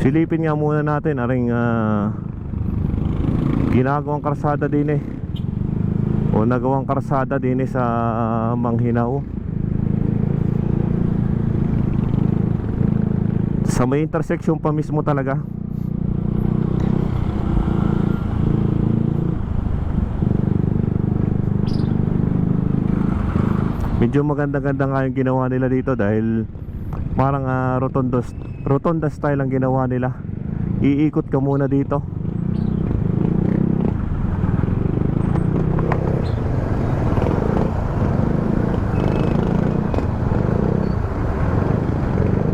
Silipin nga muna natin aring ah, ginagawang karsada din eh. O nagawang karsada din eh sa ah, Manghinaw. Sa may intersection pa mismo talaga. Medyo maganda-ganda nga yung ginawa nila dito dahil parang ah, rotonda, rotonda style ang ginawa nila. Iikot ka muna dito.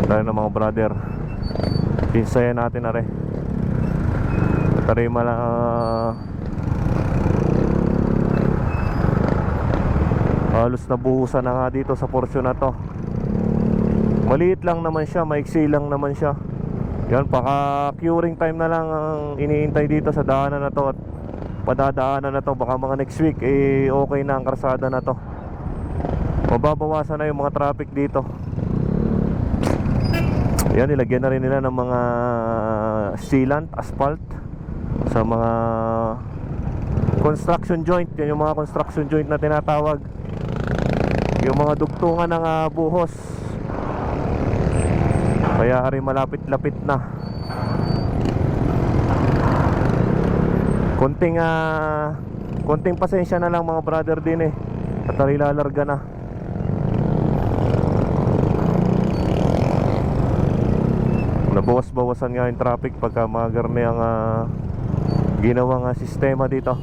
Tayo na mga brother. Pinsayan natin na rin. Tari mala ah, Halos nabuhusan na nga dito sa porsyon na to Maliit lang naman siya, maiksi lang naman siya. Yan, paka curing time na lang ang iniintay dito sa daanan na to At padadaanan na to, baka mga next week eh okay na ang karsada na to. Mababawasan na yung mga traffic dito. Yan, nilagyan na rin nila ng mga sealant, asphalt Sa mga construction joint. Yan yung mga construction joint na tinatawag. Yung mga dugtungan ng ah, buhos kaya ari malapit-lapit na. Konting ah, konting pasensya na lang mga brother din eh. At ari lalarga na. Nabawas-bawasan nga yung traffic pagka mga garne ang ah, ginawang ah, sistema dito.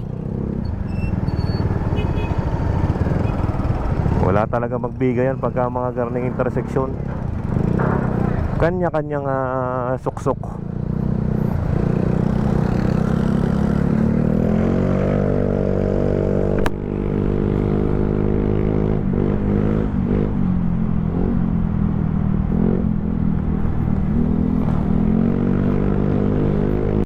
Wala talaga magbigayan pagka mga garning intersection. Kanya-kanyang ah, suksok.